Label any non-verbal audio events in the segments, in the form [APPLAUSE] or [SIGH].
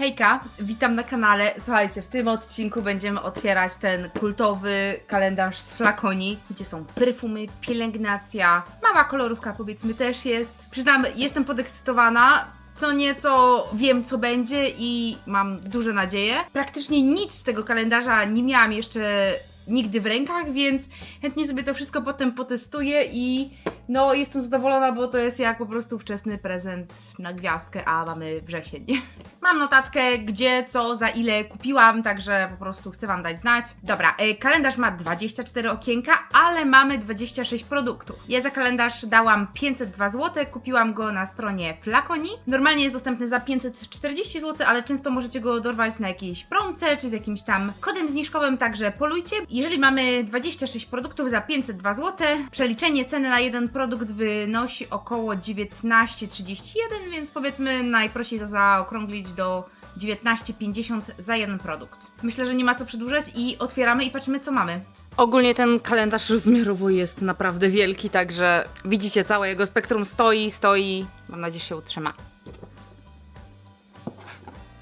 Hejka, witam na kanale. Słuchajcie, w tym odcinku będziemy otwierać ten kultowy kalendarz z flakoni, gdzie są perfumy, pielęgnacja, mała kolorówka powiedzmy też jest. Przyznam, jestem podekscytowana. Co nieco wiem, co będzie i mam duże nadzieje. Praktycznie nic z tego kalendarza nie miałam jeszcze nigdy w rękach, więc chętnie sobie to wszystko potem potestuję i no jestem zadowolona, bo to jest jak po prostu wczesny prezent na gwiazdkę, a mamy wrzesień. [LAUGHS] Mam notatkę, gdzie, co, za ile kupiłam, także po prostu chcę Wam dać znać. Dobra, y, kalendarz ma 24 okienka, ale mamy 26 produktów. Ja za kalendarz dałam 502 zł, kupiłam go na stronie Flaconi. Normalnie jest dostępny za 540 zł, ale często możecie go dorwać na jakiejś promce, czy z jakimś tam kodem zniżkowym, także polujcie. Jeżeli mamy 26 produktów za 502 zł, przeliczenie ceny na jeden produkt wynosi około 19,31, więc powiedzmy najprościej to zaokrąglić do 19,50 za jeden produkt. Myślę, że nie ma co przedłużać i otwieramy i patrzymy co mamy. Ogólnie ten kalendarz rozmiarowo jest naprawdę wielki, także widzicie całe jego spektrum stoi, stoi. Mam nadzieję, że się utrzyma.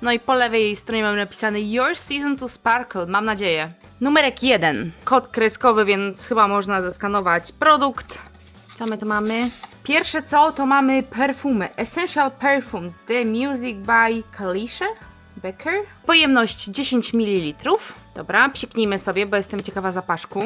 No i po lewej stronie mamy napisany Your Season to Sparkle, mam nadzieję. Numerek 1. Kod kreskowy, więc chyba można zeskanować produkt. Co my tu mamy? Pierwsze co, to mamy perfumy. Essential Perfumes The Music by Kalisha Becker. Pojemność 10 ml. Dobra, psiknijmy sobie, bo jestem ciekawa zapaszku.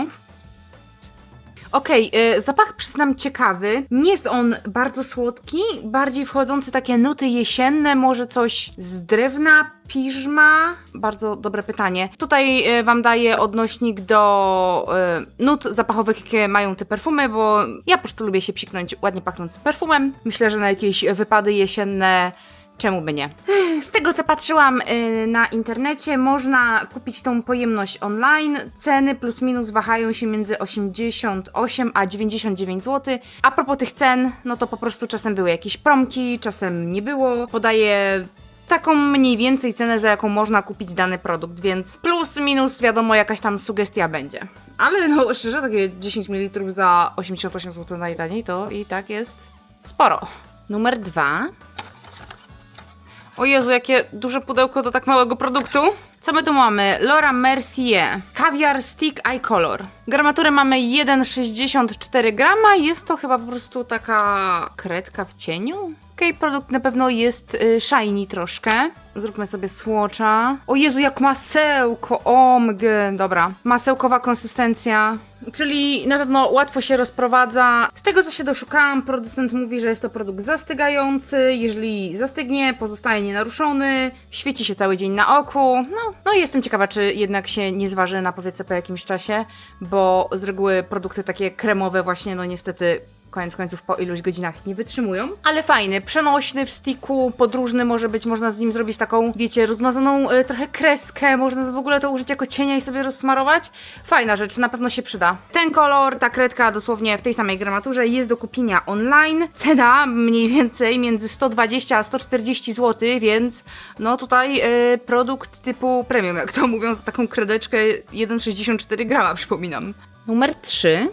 Okej, y, zapach przyznam ciekawy. Nie jest on bardzo słodki, bardziej wchodzące takie nuty jesienne, może coś z drewna, piżma? Bardzo dobre pytanie. Tutaj y, Wam daję odnośnik do y, nut zapachowych, jakie mają te perfumy, bo ja po prostu lubię się psiknąć ładnie pachnącym perfumem. Myślę, że na jakieś wypady jesienne Czemu by nie? Z tego co patrzyłam y, na internecie, można kupić tą pojemność online. Ceny plus minus wahają się między 88 a 99 zł. A propos tych cen, no to po prostu czasem były jakieś promki, czasem nie było. Podaję taką mniej więcej cenę, za jaką można kupić dany produkt, więc plus minus wiadomo jakaś tam sugestia będzie. Ale no szczerze, takie 10 ml za 88 zł najtaniej to i tak jest sporo. Numer dwa. O Jezu, jakie duże pudełko do tak małego produktu. Co my tu mamy? Laura Mercier. Caviar Stick Eye Color. Gramaturę mamy 1,64 grama. Jest to chyba po prostu taka kredka w cieniu. Okej, produkt na pewno jest y, shiny troszkę. Zróbmy sobie słocza. O Jezu, jak masełko! OMG! Dobra. Masełkowa konsystencja. Czyli na pewno łatwo się rozprowadza. Z tego co się doszukałam, producent mówi, że jest to produkt zastygający. Jeżeli zastygnie, pozostaje nienaruszony, świeci się cały dzień na oku. No, no i jestem ciekawa, czy jednak się nie zważy na powiece po jakimś czasie, bo z reguły produkty takie kremowe właśnie, no niestety koniec końców po iluś godzinach nie wytrzymują. Ale fajny, przenośny w sticku, podróżny może być, można z nim zrobić taką, wiecie, rozmazaną y, trochę kreskę, można w ogóle to użyć jako cienia i sobie rozsmarować. Fajna rzecz, na pewno się przyda. Ten kolor, ta kredka dosłownie w tej samej gramaturze jest do kupienia online. Cena mniej więcej między 120 a 140 zł, więc no tutaj y, produkt typu premium, jak to mówią, za taką kredeczkę 1,64 grama, przypominam. Numer 3.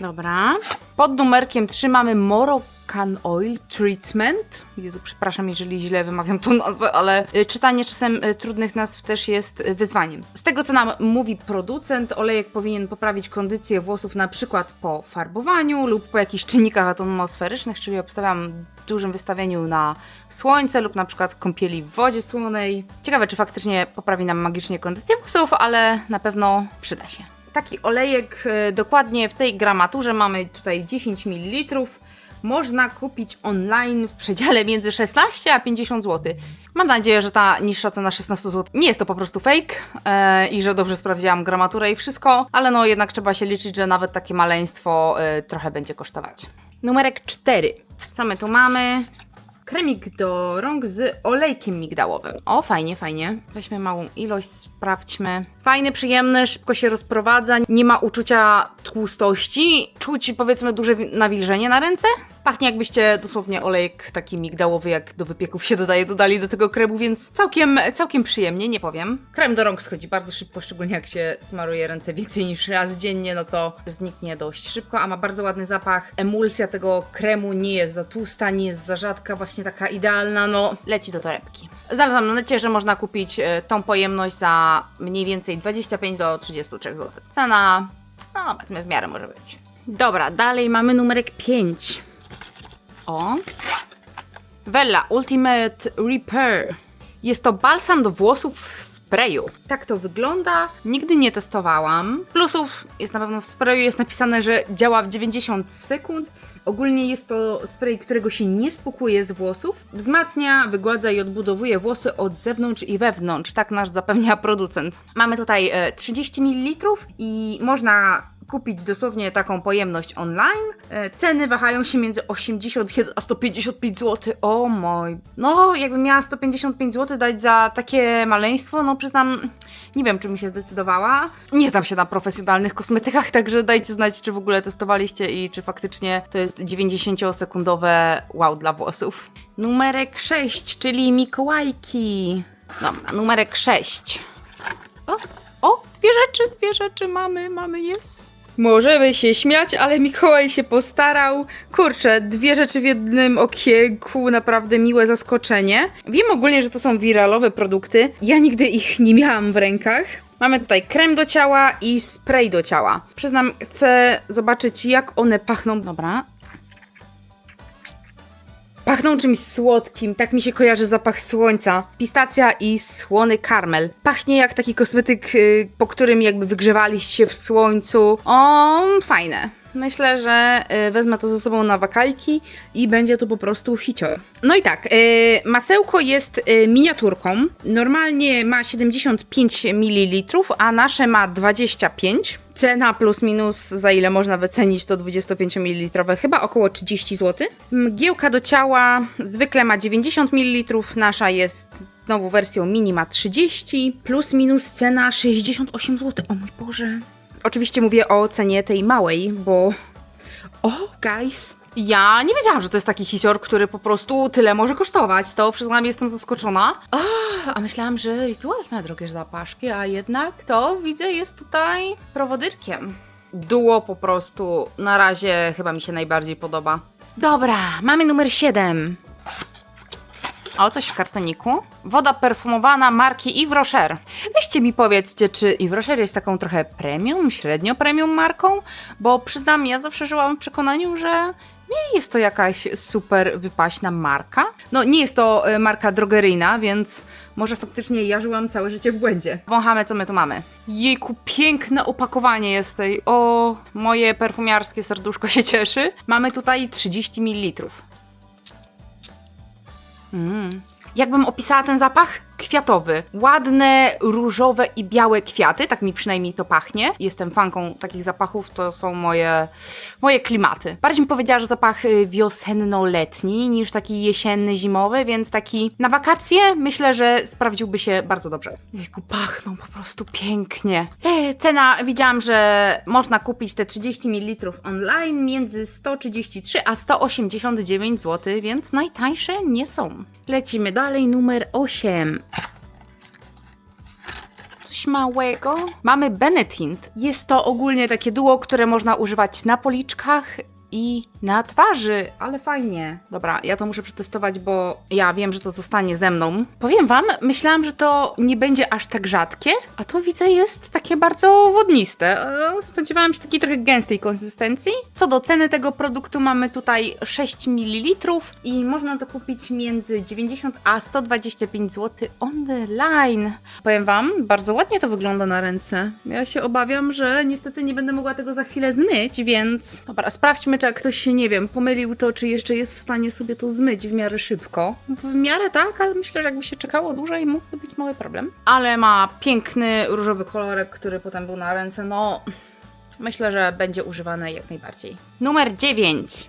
Dobra. Pod numerkiem 3 mamy Moroccan Oil Treatment. Jezu, przepraszam, jeżeli źle wymawiam tą nazwę, ale y, czytanie czasem y, trudnych nazw też jest y, wyzwaniem. Z tego, co nam mówi producent, olejek powinien poprawić kondycję włosów na przykład po farbowaniu lub po jakichś czynnikach atmosferycznych, czyli obstawiam dużym wystawieniu na słońce lub na przykład kąpieli w wodzie słonej. Ciekawe, czy faktycznie poprawi nam magicznie kondycję włosów, ale na pewno przyda się. Taki olejek e, dokładnie w tej gramaturze mamy tutaj 10 ml. Można kupić online w przedziale między 16 a 50 zł. Mam nadzieję, że ta niższa cena 16 zł nie jest to po prostu fake e, i że dobrze sprawdziłam gramaturę i wszystko, ale no jednak trzeba się liczyć, że nawet takie maleństwo e, trochę będzie kosztować. Numerek 4. Co my tu mamy? Kremik do rąk z olejkiem migdałowym. O, fajnie, fajnie. Weźmy małą ilość, sprawdźmy. Fajny, przyjemny, szybko się rozprowadza, nie ma uczucia tłustości. Czuć, powiedzmy, duże wi- nawilżenie na ręce. Pachnie jakbyście dosłownie olejek taki migdałowy, jak do wypieków się dodaje, dodali do tego kremu, więc całkiem, całkiem przyjemnie, nie powiem. Krem do rąk schodzi bardzo szybko, szczególnie jak się smaruje ręce więcej niż raz dziennie, no to zniknie dość szybko, a ma bardzo ładny zapach. Emulsja tego kremu nie jest za tłusta, nie jest za rzadka, właśnie taka idealna, no leci do torebki. Znalazłam na necie, że można kupić e, tą pojemność za mniej więcej 25 do 33 zł. Cena, no powiedzmy w miarę może być. Dobra, dalej mamy numerek 5. O. Vella Ultimate Repair. Jest to balsam do włosów w sprayu. Tak to wygląda. Nigdy nie testowałam. Plusów jest na pewno w sprayu jest napisane, że działa w 90 sekund. Ogólnie jest to spray, którego się nie spukuje z włosów. Wzmacnia, wygładza i odbudowuje włosy od zewnątrz i wewnątrz. Tak nas zapewnia producent. Mamy tutaj e, 30 ml i można kupić dosłownie taką pojemność online. E, Ceny wahają się między 81 a 155 zł. O mój. No, jakbym miała 155 zł dać za takie maleństwo, no przyznam, nie wiem, czy mi się zdecydowała. Nie znam się na profesjonalnych kosmetykach, [LAUGHS] także dajcie znać, czy w ogóle testowaliście i czy faktycznie to jest 90-sekundowe wow dla włosów. Numerek 6, czyli Mikołajki. Dobra, numerek 6. O, o, dwie rzeczy, dwie rzeczy mamy, mamy, jest. Możemy się śmiać, ale Mikołaj się postarał. Kurczę, dwie rzeczy w jednym okienku, naprawdę miłe zaskoczenie. Wiem ogólnie, że to są wiralowe produkty. Ja nigdy ich nie miałam w rękach. Mamy tutaj krem do ciała i spray do ciała. Przyznam, chcę zobaczyć, jak one pachną. Dobra. Pachną czymś słodkim, tak mi się kojarzy zapach słońca. Pistacja i słony karmel. Pachnie jak taki kosmetyk, y, po którym jakby wygrzewaliście w słońcu. O, fajne. Myślę, że y, wezmę to ze sobą na wakajki i będzie to po prostu hicior. No i tak, y, masełko jest miniaturką. Normalnie ma 75 ml, a nasze ma 25. Cena plus minus, za ile można wycenić to 25 ml, chyba około 30 zł. Mgiełka do ciała zwykle ma 90 ml, nasza jest znowu wersją mini ma 30, plus minus cena 68 zł. O mój Boże. Oczywiście mówię o cenie tej małej, bo... O, guys! Ja nie wiedziałam, że to jest taki hicior, który po prostu tyle może kosztować. To przyznam, jestem zaskoczona. O, a myślałam, że Ritual ma drogie zapaszki, a jednak to widzę jest tutaj prowodyrkiem. Duo po prostu na razie chyba mi się najbardziej podoba. Dobra, mamy numer 7. O, coś w kartoniku. Woda perfumowana marki Yves Rocher. Weźcie mi powiedzcie, czy Yves Rocher jest taką trochę premium, średnio premium marką? Bo przyznam, ja zawsze żyłam w przekonaniu, że nie jest to jakaś super wypaśna marka. No, nie jest to e, marka drogeryjna, więc może faktycznie ja żyłam całe życie w błędzie. Wąchamy, co my tu mamy. Jejku, piękne opakowanie jest tej. O, moje perfumiarskie serduszko się cieszy. Mamy tutaj 30 ml. Mm. Jakbym opisała ten zapach? Kwiatowy. Ładne, różowe i białe kwiaty, tak mi przynajmniej to pachnie. Jestem fanką takich zapachów, to są moje, moje klimaty. Bardziej bym powiedziała, że zapach y, wiosenno-letni niż taki jesienny, zimowy, więc taki na wakacje myślę, że sprawdziłby się bardzo dobrze. Jejku, pachną po prostu pięknie. E, cena, widziałam, że można kupić te 30 ml online między 133 a 189 zł, więc najtańsze nie są. Lecimy dalej, numer 8 coś małego. Mamy Benetint. Jest to ogólnie takie duo, które można używać na policzkach i na twarzy, ale fajnie. Dobra, ja to muszę przetestować, bo ja wiem, że to zostanie ze mną. Powiem wam, myślałam, że to nie będzie aż tak rzadkie, a to widzę jest takie bardzo wodniste. E, Spodziewałam się takiej trochę gęstej konsystencji. Co do ceny tego produktu mamy tutaj 6 ml i można to kupić między 90 a 125 zł online. Powiem wam, bardzo ładnie to wygląda na ręce. Ja się obawiam, że niestety nie będę mogła tego za chwilę zmyć, więc dobra, sprawdźmy, czy jak ktoś się, nie wiem, pomylił to, czy jeszcze jest w stanie sobie to zmyć w miarę szybko. W miarę tak, ale myślę, że jakby się czekało dłużej, mógłby być mały problem. Ale ma piękny różowy kolorek, który potem był na ręce, no... Myślę, że będzie używane jak najbardziej. Numer 9.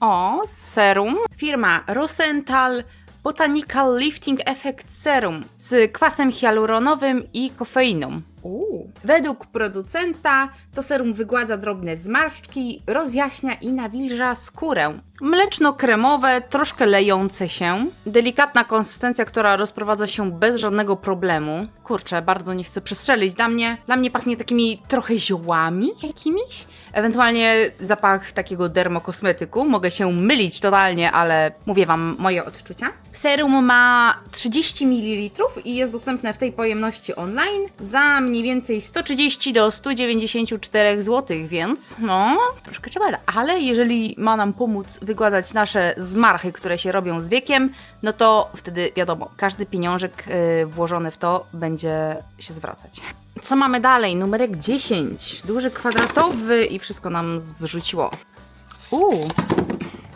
O, serum. Firma Rosenthal Botanical Lifting Effect Serum z kwasem hialuronowym i kofeiną. Uuu. Według producenta to serum wygładza drobne zmarszczki, rozjaśnia i nawilża skórę. Mleczno-kremowe, troszkę lejące się. Delikatna konsystencja, która rozprowadza się bez żadnego problemu. Kurczę, bardzo nie chcę przestrzelić. Dla mnie, dla mnie pachnie takimi trochę ziołami jakimiś. Ewentualnie zapach takiego dermokosmetyku. Mogę się mylić totalnie, ale mówię wam moje odczucia. Serum ma 30 ml i jest dostępne w tej pojemności online za mniej więcej 130 do 194 zł, więc no, troszkę trzeba. Ale jeżeli ma nam pomóc wygładać nasze zmarchy, które się robią z wiekiem, no to wtedy wiadomo, każdy pieniążek y, włożony w to będzie się zwracać. Co mamy dalej? Numerek 10. Duży kwadratowy i wszystko nam zrzuciło. Uuu.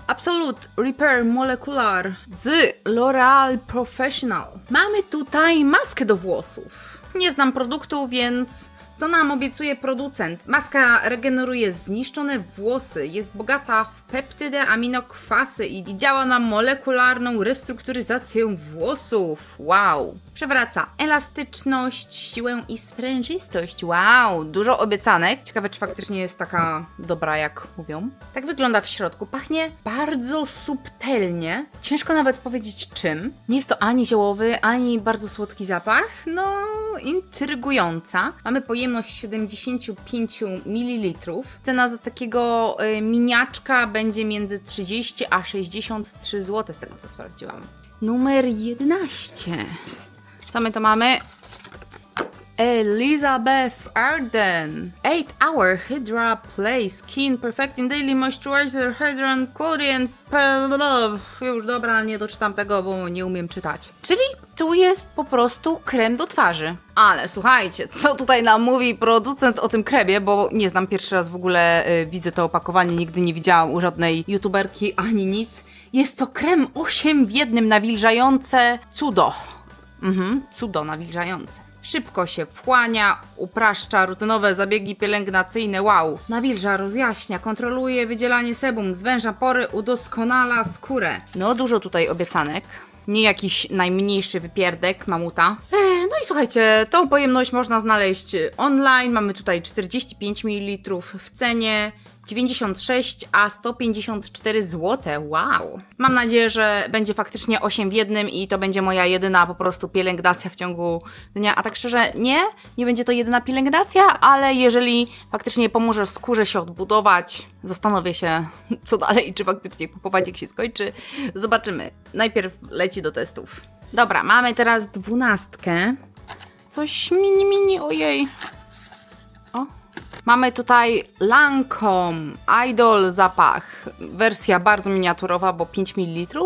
Absolute Repair Molecular z L'Oreal Professional. Mamy tutaj maskę do włosów. Nie znam produktu, więc co nam obiecuje producent? Maska regeneruje zniszczone włosy, jest bogata w peptydy, aminokwasy i działa na molekularną restrukturyzację włosów. Wow! Przewraca elastyczność, siłę i sprężystość. Wow! Dużo obiecanek. Ciekawe, czy faktycznie jest taka dobra, jak mówią. Tak wygląda w środku. Pachnie bardzo subtelnie. Ciężko nawet powiedzieć czym. Nie jest to ani ziołowy, ani bardzo słodki zapach. No, intrygująca. Mamy pojemność 75 ml. Cena za takiego y, miniaczka będzie między 30 a 63 zł, z tego co sprawdziłam. Numer 11. Co my to mamy? Elizabeth Arden 8 Hour Hydra Play Skin Perfecting Daily Moisturizer Hydrant Quality and Już dobra, nie doczytam tego, bo nie umiem czytać. Czyli tu jest po prostu krem do twarzy. Ale słuchajcie, co tutaj nam mówi producent o tym kremie, bo nie znam pierwszy raz w ogóle, y, widzę to opakowanie, nigdy nie widziałam u żadnej youtuberki ani nic. Jest to krem 8 w jednym nawilżające cudo. Mhm, cudo nawilżające. Szybko się wchłania, upraszcza rutynowe zabiegi pielęgnacyjne. Wow! Nawilża, rozjaśnia, kontroluje wydzielanie sebum, zwęża pory, udoskonala skórę. No, dużo tutaj obiecanek. Nie jakiś najmniejszy wypierdek mamuta. No i słuchajcie, tą pojemność można znaleźć online. Mamy tutaj 45 ml w cenie 96, a 154 zł. Wow! Mam nadzieję, że będzie faktycznie 8 w jednym i to będzie moja jedyna po prostu pielęgnacja w ciągu dnia. A tak szczerze, nie, nie będzie to jedyna pielęgnacja, ale jeżeli faktycznie pomoże skórze się odbudować, zastanowię się, co dalej, czy faktycznie kupować, jak się skończy. Zobaczymy. Najpierw leci do testów. Dobra, mamy teraz dwunastkę. Coś mini, mini, ojej. O, Mamy tutaj Lancome Idol zapach. Wersja bardzo miniaturowa, bo 5 ml.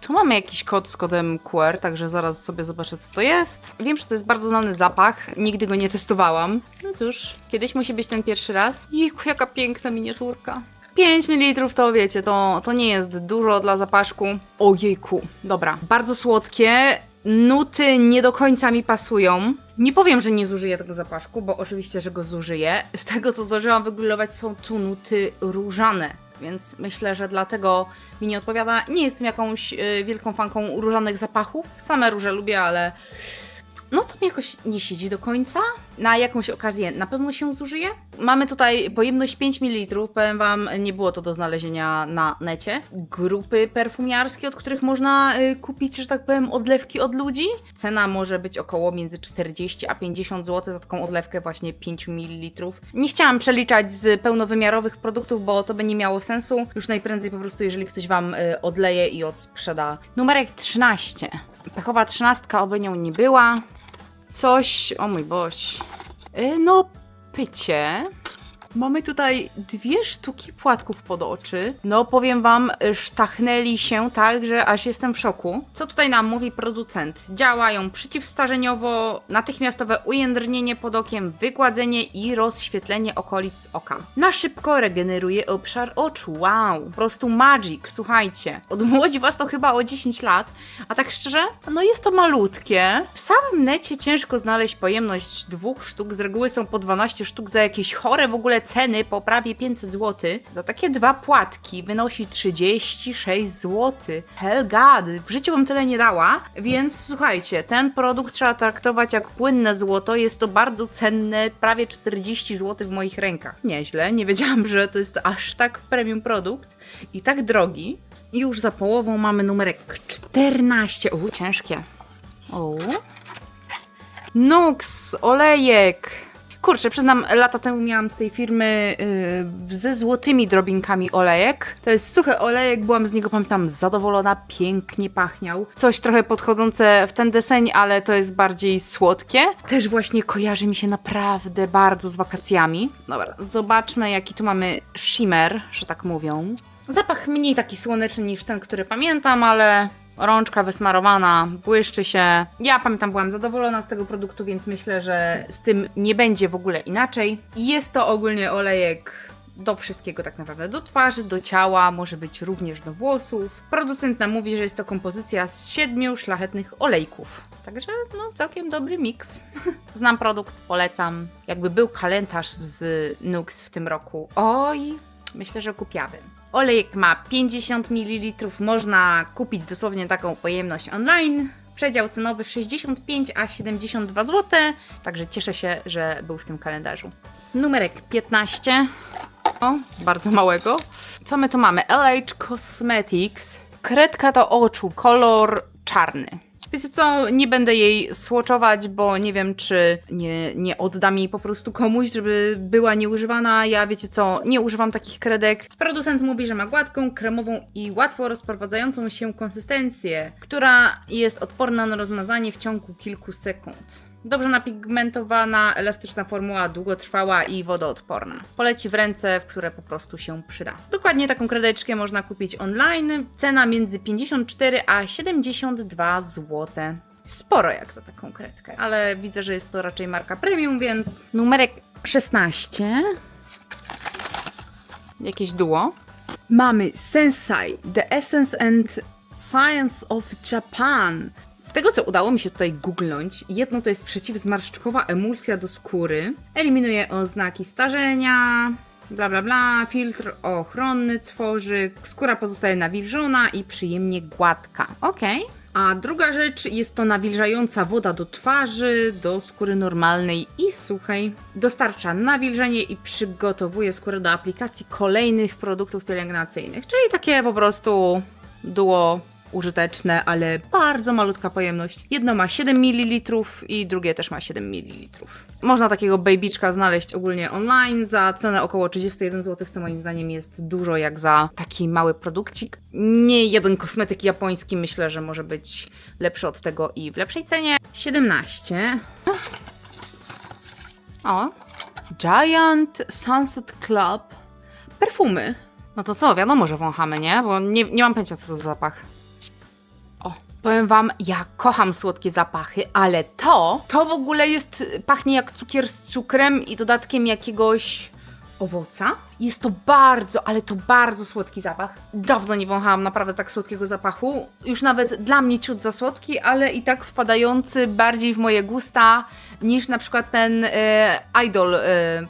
Tu mamy jakiś kod z kodem QR, także zaraz sobie zobaczę, co to jest. Wiem, że to jest bardzo znany zapach, nigdy go nie testowałam. No cóż, kiedyś musi być ten pierwszy raz. Jejku, jaka piękna miniaturka. 5 ml to wiecie, to, to nie jest dużo dla zapaszku. Ojejku, dobra. Bardzo słodkie, nuty nie do końca mi pasują. Nie powiem, że nie zużyję tego zapaszku, bo oczywiście, że go zużyję. Z tego, co zdążyłam wygooglować, są tu nuty różane. Więc myślę, że dlatego mi nie odpowiada. Nie jestem jakąś y, wielką fanką różanych zapachów. Same róże lubię, ale no to mi jakoś nie siedzi do końca. Na jakąś okazję na pewno się zużyje. Mamy tutaj pojemność 5 ml. Powiem Wam, nie było to do znalezienia na necie. Grupy perfumiarskie, od których można y, kupić, że tak powiem, odlewki od ludzi. Cena może być około między 40 a 50 zł za taką odlewkę właśnie 5 ml. Nie chciałam przeliczać z pełnowymiarowych produktów, bo to by nie miało sensu. Już najprędzej po prostu, jeżeli ktoś Wam y, odleje i odsprzeda. Numerek 13. Pechowa trzynastka oby nią nie była. Coś, o mój boś. Y, No, pycie. Mamy tutaj dwie sztuki płatków pod oczy. No, powiem wam, sztachnęli się tak, że aż jestem w szoku. Co tutaj nam mówi producent? Działają przeciwstarzeniowo, natychmiastowe ujędrnienie pod okiem, wygładzenie i rozświetlenie okolic oka. Na szybko regeneruje obszar oczu. Wow, po prostu magic, słuchajcie. Odmłodzi [LAUGHS] was to chyba o 10 lat, a tak szczerze, no jest to malutkie. W samym necie ciężko znaleźć pojemność dwóch sztuk, z reguły są po 12 sztuk za jakieś chore w ogóle ceny po prawie 500 zł. Za takie dwa płatki wynosi 36 zł. Hell God, w życiu bym tyle nie dała, więc słuchajcie, ten produkt trzeba traktować jak płynne złoto. Jest to bardzo cenne, prawie 40 zł w moich rękach. Nieźle, nie wiedziałam, że to jest aż tak premium produkt i tak drogi. I już za połową mamy numerek 14. U, ciężkie. O. Nux, olejek. Kurczę, przyznam, lata temu miałam z tej firmy yy, ze złotymi drobinkami olejek. To jest suchy olejek, byłam z niego, pamiętam, zadowolona, pięknie pachniał. Coś trochę podchodzące w ten deseń, ale to jest bardziej słodkie. Też właśnie kojarzy mi się naprawdę bardzo z wakacjami. Dobra, zobaczmy jaki tu mamy shimmer, że tak mówią. Zapach mniej taki słoneczny niż ten, który pamiętam, ale rączka wysmarowana, błyszczy się. Ja pamiętam, byłam zadowolona z tego produktu, więc myślę, że z tym nie będzie w ogóle inaczej. Jest to ogólnie olejek do wszystkiego tak naprawdę, do twarzy, do ciała, może być również do włosów. Producent nam mówi, że jest to kompozycja z siedmiu szlachetnych olejków. Także no całkiem dobry miks. [LAUGHS] Znam produkt, polecam. Jakby był kalendarz z Nux w tym roku. Oj, myślę, że kupiłabym. Olejek ma 50 ml, można kupić dosłownie taką pojemność online. Przedział cenowy 65 a 72 zł, także cieszę się, że był w tym kalendarzu. Numerek 15. O, bardzo małego. Co my tu mamy? LH Cosmetics. Kredka do oczu, kolor czarny. Wiecie co, nie będę jej swatchować, bo nie wiem, czy nie, nie oddam jej po prostu komuś, żeby była nieużywana. Ja wiecie co, nie używam takich kredek. Producent mówi, że ma gładką, kremową i łatwo rozprowadzającą się konsystencję, która jest odporna na rozmazanie w ciągu kilku sekund. Dobrze napigmentowana, elastyczna formuła, długotrwała i wodoodporna. Poleci w ręce, w które po prostu się przyda. Dokładnie taką kredeczkę można kupić online. Cena między 54 a 72 zł. Sporo jak za taką kredkę, ale widzę, że jest to raczej marka premium, więc numerek 16. Jakieś duo. Mamy Sensai, The Essence and Science of Japan. Z tego, co udało mi się tutaj googlnąć, jedno to jest przeciwzmarszczkowa emulsja do skóry. Eliminuje oznaki starzenia, bla bla bla, filtr ochronny tworzy, skóra pozostaje nawilżona i przyjemnie gładka. Okej. A druga rzecz jest to nawilżająca woda do twarzy, do skóry normalnej i suchej. Dostarcza nawilżenie i przygotowuje skórę do aplikacji kolejnych produktów pielęgnacyjnych, czyli takie po prostu duo użyteczne, ale bardzo malutka pojemność. Jedno ma 7 ml i drugie też ma 7 ml. Można takiego babyczka znaleźć ogólnie online za cenę około 31 zł, co moim zdaniem jest dużo jak za taki mały produkcik. Nie jeden kosmetyk japoński myślę, że może być lepszy od tego i w lepszej cenie. 17. O. Giant Sunset Club. Perfumy. No to co, wiadomo, że wąchamy, nie? Bo nie, nie mam pojęcia, co to za zapach. Powiem wam, ja kocham słodkie zapachy, ale to, to w ogóle jest, pachnie jak cukier z cukrem i dodatkiem jakiegoś owoca. Jest to bardzo, ale to bardzo słodki zapach. Dawno nie wąchałam naprawdę tak słodkiego zapachu. Już nawet dla mnie ciut za słodki, ale i tak wpadający bardziej w moje gusta niż na przykład ten e, idol e,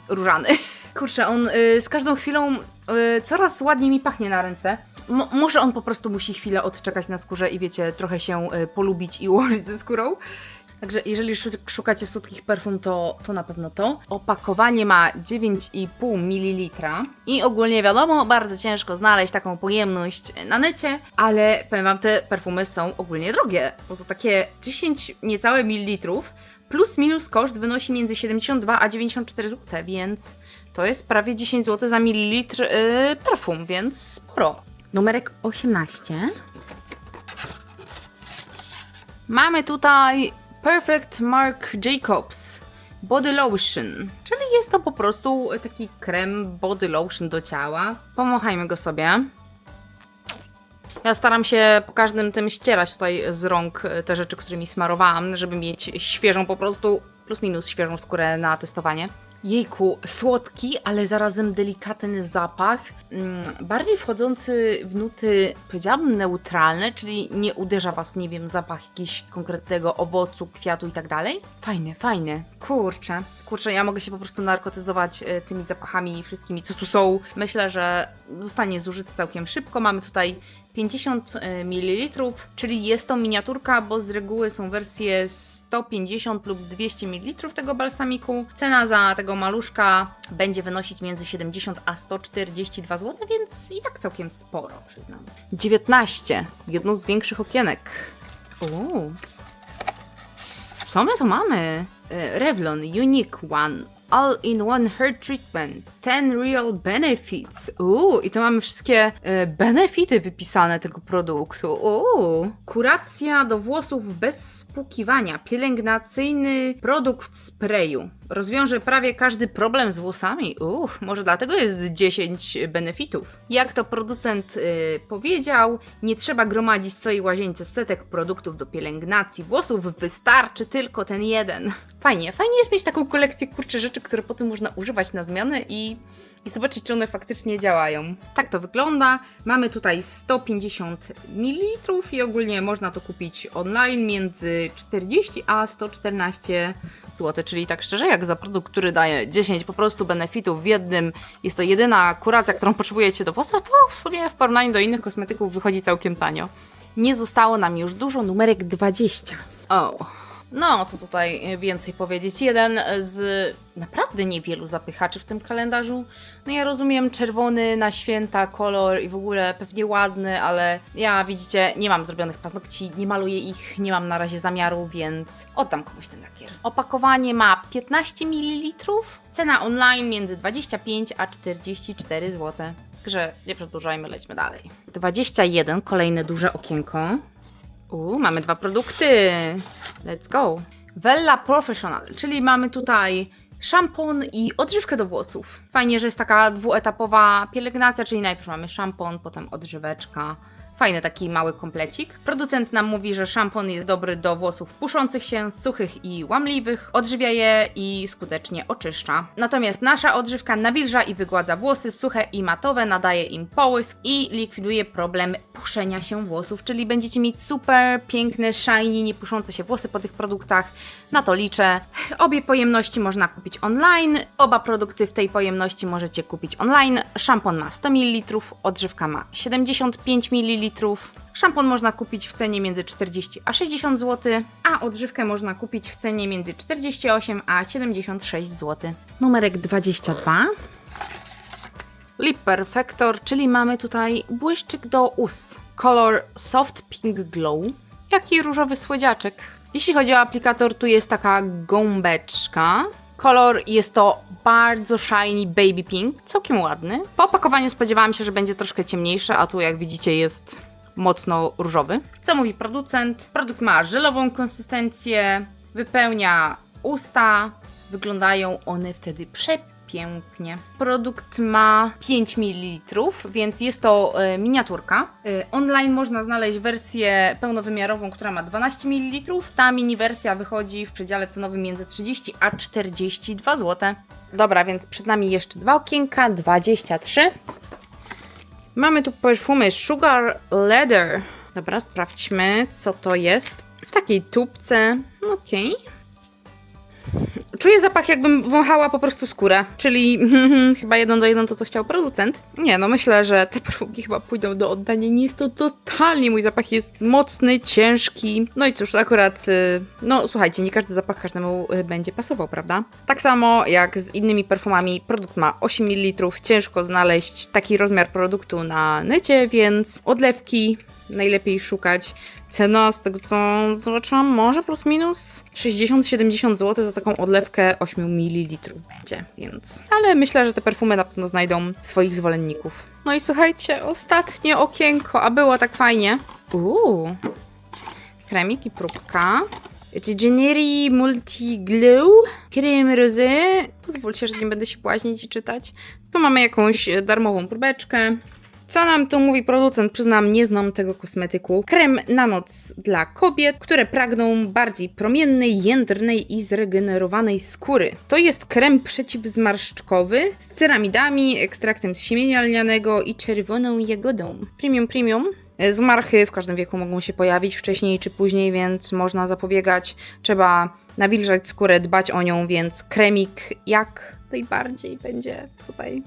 różany. [LAUGHS] Kurczę, on e, z każdą chwilą e, coraz ładniej mi pachnie na ręce. Mo- może on po prostu musi chwilę odczekać na skórze i wiecie, trochę się e, polubić i ułożyć ze skórą. Także jeżeli szu- szukacie słodkich perfum, to, to na pewno to. Opakowanie ma 9,5 ml i ogólnie wiadomo, bardzo ciężko znaleźć taką pojemność na necie, ale powiem wam, te perfumy są ogólnie drogie, bo to takie 10 niecałe mililitrów plus minus koszt wynosi między 72 a 94 zł, więc to jest prawie 10 zł za mililitr yy, perfum, więc sporo. Numerek 18. Mamy tutaj Perfect Mark Jacobs Body Lotion, czyli jest to po prostu taki krem body lotion do ciała. Pomachajmy go sobie. Ja staram się po każdym tym ścierać tutaj z rąk te rzeczy, którymi smarowałam, żeby mieć świeżą po prostu, plus minus świeżą skórę na testowanie. Jejku, słodki, ale zarazem delikatny zapach, mm, bardziej wchodzący w nuty, powiedziałabym, neutralne, czyli nie uderza was, nie wiem, zapach jakiegoś konkretnego owocu, kwiatu i tak dalej. Fajne, fajne. Kurczę, kurczę, ja mogę się po prostu narkotyzować e, tymi zapachami wszystkimi, co tu są. Myślę, że zostanie zużyty całkiem szybko. Mamy tutaj 50 ml, czyli jest to miniaturka, bo z reguły są wersje 150 lub 200 ml tego balsamiku. Cena za tego maluszka będzie wynosić między 70 a 142 zł, więc i tak całkiem sporo, przyznam. 19. Jedno z większych okienek. Uuu. Co my tu mamy? E, Revlon Unique One. All-in-one hair treatment. 10 real benefits. Uuu, i to mamy wszystkie e, benefity wypisane tego produktu. Uuu. Kuracja do włosów bez spłukiwania. Pielęgnacyjny produkt sprayu. Rozwiąże prawie każdy problem z włosami. Uch, może dlatego jest 10 benefitów. Jak to producent y, powiedział, nie trzeba gromadzić w swojej łazience setek produktów do pielęgnacji włosów, wystarczy tylko ten jeden. Fajnie, fajnie jest mieć taką kolekcję kurczę rzeczy, które potem można używać na zmianę i, i zobaczyć, czy one faktycznie działają. Tak to wygląda. Mamy tutaj 150 ml i ogólnie można to kupić online między 40 a 114 zł, czyli tak szczerze, jak za produkt, który daje 10 po prostu benefitów w jednym, jest to jedyna kuracja, którą potrzebujecie do włosów, to w sumie w porównaniu do innych kosmetyków wychodzi całkiem tanio. Nie zostało nam już dużo, numerek 20. O. No, co tutaj więcej powiedzieć? Jeden z naprawdę niewielu zapychaczy w tym kalendarzu. No ja rozumiem czerwony na święta kolor i w ogóle pewnie ładny, ale ja widzicie, nie mam zrobionych paznokci, nie maluję ich, nie mam na razie zamiaru, więc oddam komuś ten lakier. Opakowanie ma 15 ml, cena online między 25 a 44 zł. Także nie przedłużajmy, lećmy dalej. 21, kolejne duże okienko. Uuu, mamy dwa produkty. Let's go. Vella Professional, czyli mamy tutaj szampon i odżywkę do włosów. Fajnie, że jest taka dwuetapowa pielęgnacja, czyli najpierw mamy szampon, potem odżyweczka. Fajny taki mały komplecik. Producent nam mówi, że szampon jest dobry do włosów puszących się, suchych i łamliwych, odżywia je i skutecznie oczyszcza. Natomiast nasza odżywka nawilża i wygładza włosy suche i matowe, nadaje im połysk i likwiduje problem puszenia się włosów, czyli będziecie mieć super piękne, shiny, niepuszące się włosy po tych produktach. Na to liczę. Obie pojemności można kupić online. Oba produkty w tej pojemności możecie kupić online. Szampon ma 100 ml, odżywka ma 75 ml. Szampon można kupić w cenie między 40 a 60 zł, a odżywkę można kupić w cenie między 48 a 76 zł. Numerek 22. Lip Perfector, czyli mamy tutaj błyszczyk do ust. Kolor Soft Pink Glow. Jaki różowy słodziaczek. Jeśli chodzi o aplikator, tu jest taka gąbeczka. Kolor jest to bardzo shiny baby pink, całkiem ładny. Po opakowaniu spodziewałam się, że będzie troszkę ciemniejszy, a tu jak widzicie jest mocno różowy. Co mówi producent? Produkt ma żelową konsystencję, wypełnia usta, wyglądają one wtedy przepięknie. Produkt ma 5 ml, więc jest to e, miniaturka. E, online można znaleźć wersję pełnowymiarową, która ma 12 ml. Ta mini wersja wychodzi w przedziale cenowym między 30 a 42 zł. Dobra, więc przed nami jeszcze dwa okienka, 23. Mamy tu perfumy Sugar Leather. Dobra, sprawdźmy, co to jest. W takiej tubce. Okej. Czuję zapach, jakbym wąchała po prostu skórę, czyli [LAUGHS] chyba jeden do jeden to, co chciał producent. Nie, no myślę, że te perfumki chyba pójdą do oddania. Nie jest to totalnie mój zapach, jest mocny, ciężki. No i cóż, akurat, y, no słuchajcie, nie każdy zapach każdemu y, będzie pasował, prawda? Tak samo jak z innymi perfumami, produkt ma 8 ml, ciężko znaleźć taki rozmiar produktu na necie, więc odlewki najlepiej szukać. Cena z tego co zobaczyłam, może plus minus 60-70 zł za taką odlewkę 8 ml. Będzie, więc. Ale myślę, że te perfumy na pewno znajdą swoich zwolenników. No i słuchajcie, ostatnie okienko, a było tak fajnie. Uuu. Kremik i próbka. Regenery Multi Glow. Krem rosé. Pozwólcie, że nie będę się błaźnić i czytać. Tu mamy jakąś darmową próbeczkę. Co nam tu mówi producent? Przyznam, nie znam tego kosmetyku. Krem na noc dla kobiet, które pragną bardziej promiennej, jędrnej i zregenerowanej skóry. To jest krem przeciwzmarszczkowy z ceramidami, ekstraktem z siemienia lnianego i czerwoną jagodą. Premium, premium. Zmarchy w każdym wieku mogą się pojawić wcześniej czy później, więc można zapobiegać. Trzeba nawilżać skórę, dbać o nią, więc kremik jak najbardziej będzie tutaj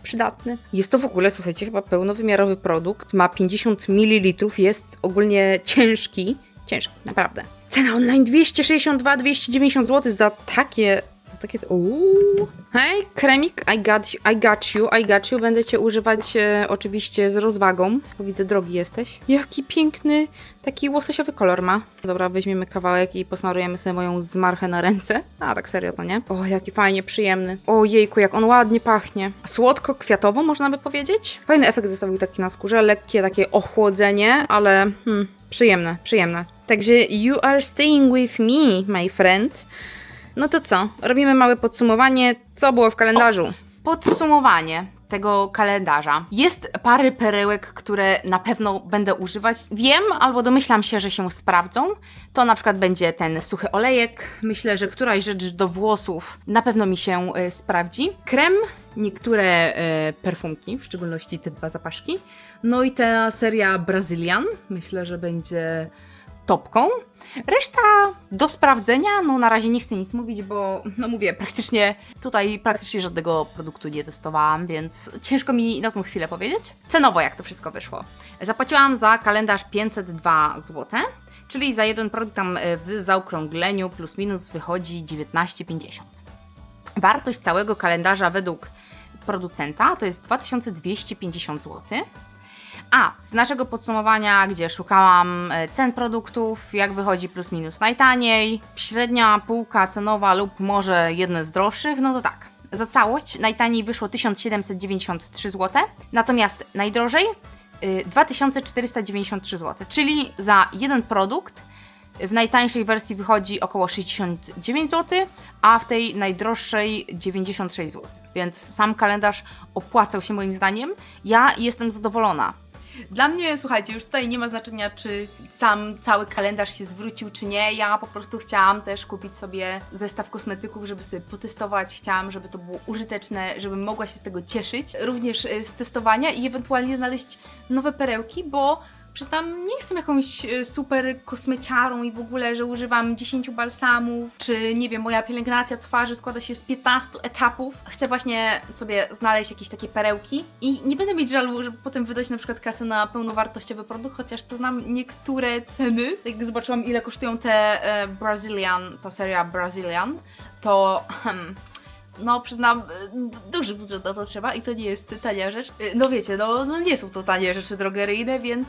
przydatny. Jest to w ogóle, słuchajcie, chyba pełnowymiarowy produkt. Ma 50 ml, jest ogólnie ciężki. Ciężki, naprawdę. Cena online 262-290 zł za takie. Takie. Uuu. Hej, kremik, I got, you, I got you, I got you. Będę cię używać e, oczywiście z rozwagą, bo widzę, drogi jesteś. Jaki piękny, taki łososiowy kolor ma. Dobra, weźmiemy kawałek i posmarujemy sobie moją zmarchę na ręce. A, tak serio to nie? O, jaki fajnie, przyjemny. O jejku, jak on ładnie pachnie. Słodko-kwiatowo, można by powiedzieć. Fajny efekt zostawił taki na skórze, lekkie takie ochłodzenie, ale hmm, przyjemne, przyjemne. Także you are staying with me, my friend. No to co? Robimy małe podsumowanie, co było w kalendarzu. Podsumowanie tego kalendarza. Jest parę perełek, które na pewno będę używać. Wiem albo domyślam się, że się sprawdzą. To na przykład będzie ten suchy olejek. Myślę, że któraś rzecz do włosów na pewno mi się e, sprawdzi. Krem, niektóre e, perfumki, w szczególności te dwa zapaszki. No i ta seria Brazilian. Myślę, że będzie topką. Reszta do sprawdzenia, no na razie nie chcę nic mówić, bo no mówię, praktycznie tutaj praktycznie żadnego produktu nie testowałam, więc ciężko mi na tą chwilę powiedzieć. Cenowo jak to wszystko wyszło. Zapłaciłam za kalendarz 502 zł, czyli za jeden produkt tam e, w zaokrągleniu plus minus wychodzi 19,50. Wartość całego kalendarza według producenta to jest 2250 zł. A z naszego podsumowania, gdzie szukałam e, cen produktów, jak wychodzi plus minus najtaniej, średnia półka cenowa lub może jedne z droższych, no to tak. Za całość najtaniej wyszło 1793 zł, natomiast najdrożej y, 2493 zł, czyli za jeden produkt w najtańszej wersji wychodzi około 69 zł, a w tej najdroższej 96 zł. Więc sam kalendarz opłacał się moim zdaniem. Ja jestem zadowolona. Dla mnie, słuchajcie, już tutaj nie ma znaczenia, czy sam cały kalendarz się zwrócił, czy nie. Ja po prostu chciałam też kupić sobie zestaw kosmetyków, żeby sobie potestować. Chciałam, żeby to było użyteczne, żebym mogła się z tego cieszyć, również y, z testowania i ewentualnie znaleźć nowe perełki, bo Przyznam, nie jestem jakąś e, super kosmeciarą i w ogóle, że używam 10 balsamów, czy nie wiem, moja pielęgnacja twarzy składa się z 15 etapów. Chcę właśnie sobie znaleźć jakieś takie perełki i nie będę mieć żalu, żeby potem wydać na przykład kasę na pełnowartościowy produkt, chociaż przyznam niektóre ceny. Jak zobaczyłam ile kosztują te e, Brazilian, ta seria Brazilian, to hmm, no przyznam, y, duży budżet na to trzeba i to nie jest tania rzecz. Y, No wiecie, no, no nie są to tanie rzeczy drogeryjne, więc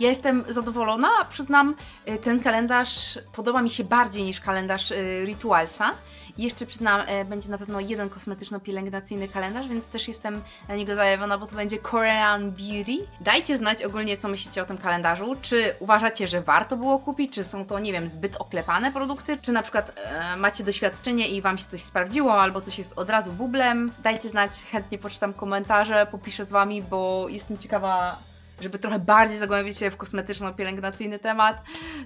ja jestem zadowolona. Przyznam, y, ten kalendarz podoba mi się bardziej niż kalendarz Ritualsa. Jeszcze przyznam, y, będzie na pewno jeden kosmetyczno-pielęgnacyjny kalendarz, więc też jestem na niego zajawiona, bo to będzie Korean Beauty. Dajcie znać ogólnie, co myślicie o tym kalendarzu. Czy uważacie, że warto było kupić? Czy są to, nie wiem, zbyt oklepane produkty? Czy na przykład e, macie doświadczenie i Wam się coś sprawdziło, albo coś jest od razu bublem? Dajcie znać, chętnie poczytam komentarze, popiszę z Wami, bo jestem ciekawa, żeby trochę bardziej zagłębić się w kosmetyczno-pielęgnacyjny temat.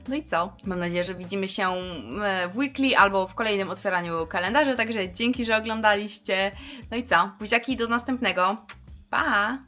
No i co? Mam nadzieję, że widzimy się e, w weekly albo w kolejnym otwieraniu kalendarza, także dzięki, że oglądaliście. No i co? Buziaki do następnego. Pa!